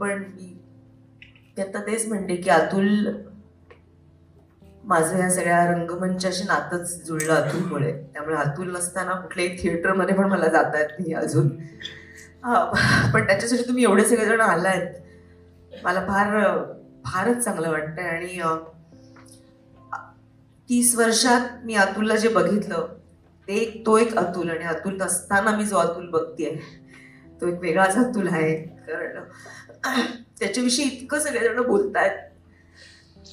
पण मी ते आता तेच म्हणते की अतुल माझं या सगळ्या रंगमंचाशी नातंच जुळलं अतुलमुळे. त्यामुळे अतुल नसताना कुठल्याही थिएटरमध्ये पण मला जाता येत नाही अजून. पण त्याच्यासाठी तुम्ही एवढे सगळेजण आलायत. मला फार फारच चांगलं वाटतंय आणि तीस वर्षात मी अतुलला जे बघितलं ते एक तो एक अतुल आणि अतुल नसताना मी जो अतुल बघतेय तो एक वेगळा अतुल आहे कारण त्याच्याविषयी इतकं सगळेजण बोलतायत.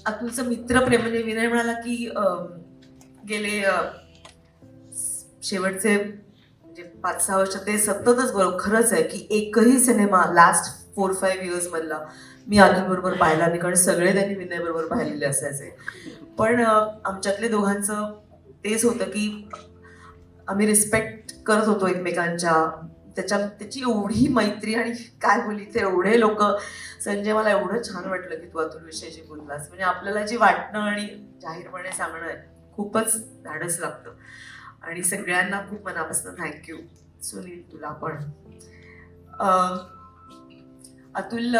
अतुलचं मित्रप्रेम म्हणजे विनय म्हणाला की गेले शेवटचे म्हणजे पाच सहा वर्ष ते सततच बरोबर खरंच आहे की एकही cinema last four five years मधला मी अतुल बरोबर पाहिला नाही कारण सगळे त्यांनी विनय बरोबर पाहिलेले असायचे. पण आमच्यातले दोघांचं तेच होतं की आम्ही रिस्पेक्ट करत होतो एकमेकांच्या त्याच्या त्याची एवढी मैत्री आणि काय बोली ते एवढे लोक. संजय मला एवढं छान वाटलं की तू अतुल विषयीची बोललास. म्हणजे आपल्याला जे वाटणं आणि जाहीरपणे सांगणं खूपच धाडस लागतं. आणि सगळ्यांना खूप मनापासून थँक्यू सुनील तुला पण. अतुल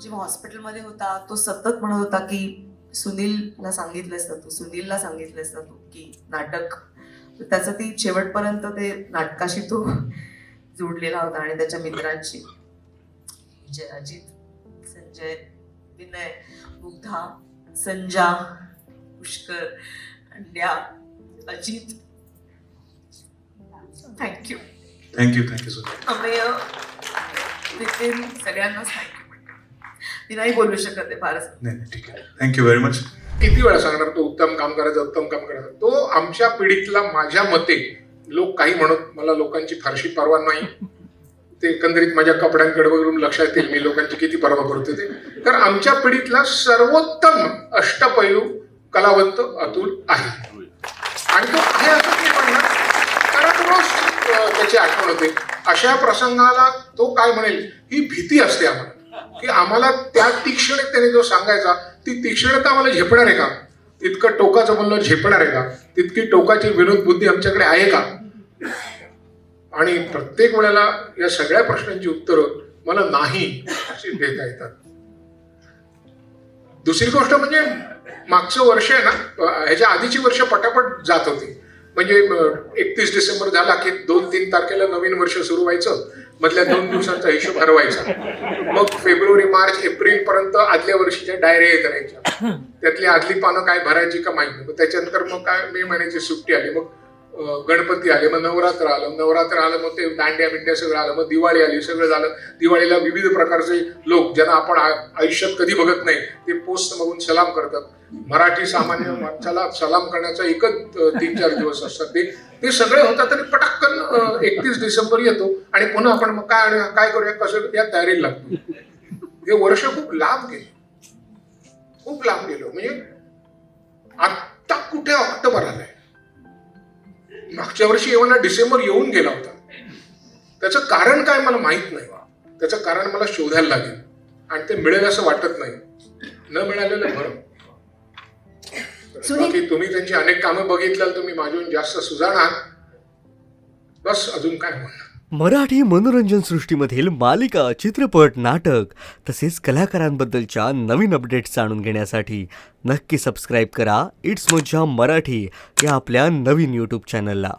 जेव्हा हॉस्पिटलमध्ये होता तो सतत म्हणत होता की सुनीलला सांगितलंस ना तू सुनीलला सांगितलंस ना तू की नाटक त्याचं ती शेवटपर्यंत ते नाटकाशी तो जोडलेला होता आणि त्याच्या मित्रांशी. जय अजित संजय विनय मुग्धा संजा पुष्कर अंड्या Ajit. Thank you thank you thank you so much Amey Nitin सगळ्यांनाच थँक्यू मी नाही बोलू शकत आहे फारच. नाही नाही, ठीक आहे. थँक्यू व्हेरी मच किती वेळा सांगणार तो उत्तम काम करायचा उत्तम काम करायचा. तो आमच्या पिढीतला माझ्या मते लोक काही म्हणत मला लोकांची फारशी पर्वा नाही. ते एकंदरीत माझ्या कपड्यांकडे वगैरे लक्षात येईल मी लोकांची किती पर्वा करत ते. तर आमच्या पिढीतला सर्वोत्तम अष्टपैलू कलावंत अतुल आहे. आणि तो आहे असं नाही म्हणणार कारण रोज त्याची आठवण होते. अशा प्रसंगाला तो काय म्हणेल ही भीती असते आम्हाला. की आम्हाला त्या तीक्ष्णतेने जो सांगायचा ती तीक्ष्णता आम्हाला झेपणार आहे का? इतकं टोकाचं बोलणं झेपणार आहे का? तितकी टोकाची विनोद बुद्धी आमच्याकडे आहे का? आणि प्रत्येक वेळेला या सगळ्या प्रश्नांची उत्तरं मला नाही अशी देता येतात. दुसरी गोष्ट म्हणजे मागचं वर्ष आहे ना ह्याच्या आधीची वर्ष पटापट जात होती. म्हणजे एकतीस डिसेंबर झाला की दोन तीन तारखेला नवीन वर्ष सुरू व्हायचं. मधल्या दोन दिवसांचा हिशोब हरवायचा. मग फेब्रुवारी मार्च एप्रिल पर्यंत आदल्या वर्षीच्या डायऱ्या करायच्या त्यातली आदली पानं काय भरायची का माहिती नाही. मग त्याच्यानंतर मग काय मे महिन्याची सुट्टी आली. मग गणपती आले मग नवरात्र आलं. नवरात्र आलं मग ते दांड्या बिंड्या सगळं आलं. मग दिवाळी आली सगळं झालं. दिवाळीला विविध प्रकारचे लोक ज्यांना आपण आयुष्यात कधी बघत नाही ते पोस्ट बघून सलाम करतात. मराठी सामान्य माणसाला सलाम करण्याचा एकच तीन चार दिवस असतात. ते ते सगळे होतात आणि पटक्कन एकतीस डिसेंबर येतो आणि पुन्हा आपण मग काय काय करूया कसं या तयारीला लागतो. हे वर्ष खूप लांब गेले. खूप लांब गेलो. म्हणजे आत्ता कुठे ऑक्टोबर आलाय? मागच्या वर्षी एवढा डिसेंबर येऊन गेला होता. त्याचं कारण काय मला माहीत नाही. त्याचं कारण मला शोधायला लागेल. आणि ते मिळेल असं वाटत नाही. न मिळालेलं बरं सुनील- बाकी तुम्ही त्यांची अनेक कामं बघितल्याल तुम्ही माझ्याहून जास्त आहात बस अजून काय म्हणणार मराठी मनोरंजन सृष्टीमधील मालिका चित्रपट नाटक तसेच कलाकारांबद्दलच्या नवीन अपडेट्स जाणून घेण्यासाठी नक्की सबस्क्राईब करा. इट्स मज्जा मराठी या आपल्या नवीन यूट्यूब चॅनलला